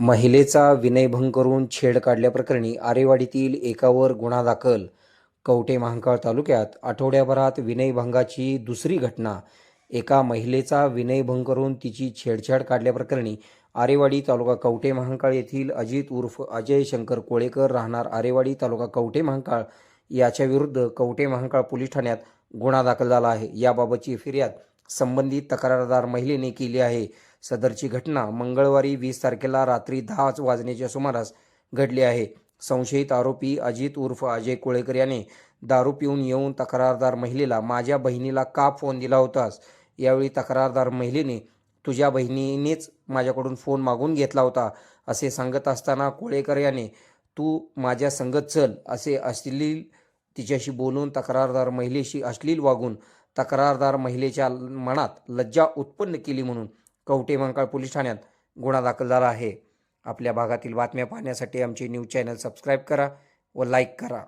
महिलेचा विनयभंग करून छेड काढल्याप्रकरणी आरेवाडीतील एकावर गुन्हा दाखल. कवटे महांकाळ तालुक्यात आठवड्याभरात विनयभंगाची दुसरी घटना. एका महिलेचा विनयभंग करून तिची छेडछाड काढल्याप्रकरणी आरेवाडी तालुका कवटे महांकाळ येथील अजित उर्फ अजय शंकर कोळेकर राहणार आरेवाडी तालुका कवटे महांकाळ. याच्या विरुद्ध महांकाळ पोलीस ठाण्यात गुन्हा दाखल झाला आहे. याबाबतची फिर्याद संबंधित तक्रारदार महिलेने केली आहे. सदरची घटना मंगळवारी वीस तारखेला रात्री दहा वाजण्याच्या सुमारास घडली आहे. संशयित आरोपी अजित उर्फ अजय कोळेकर याने दारू पिऊन येऊन तक्रारदार महिलेला माझ्या बहिणीला का फोन दिला होतास? यावेळी तक्रारदार महिलेने तुझ्या बहिणीनेच माझ्याकडून फोन मागून घेतला होता असे सांगत असताना कोळेकर याने तू माझ्या संगत चल असे अश्लील तिच्याशी बोलून तक्रारदार महिलेशी अश्लील वागून तक्रारदार महिलेच्या मनात लज्जा उत्पन्न केली म्हणून कवटे मंकाळ पोलीस ठाण्यात गुन्हा दाखल झाला आहे. आपल्या भागातील बातम्या पाहण्यासाठी आमचे न्यूज चॅनल सबस्क्राईब करा व लाईक करा.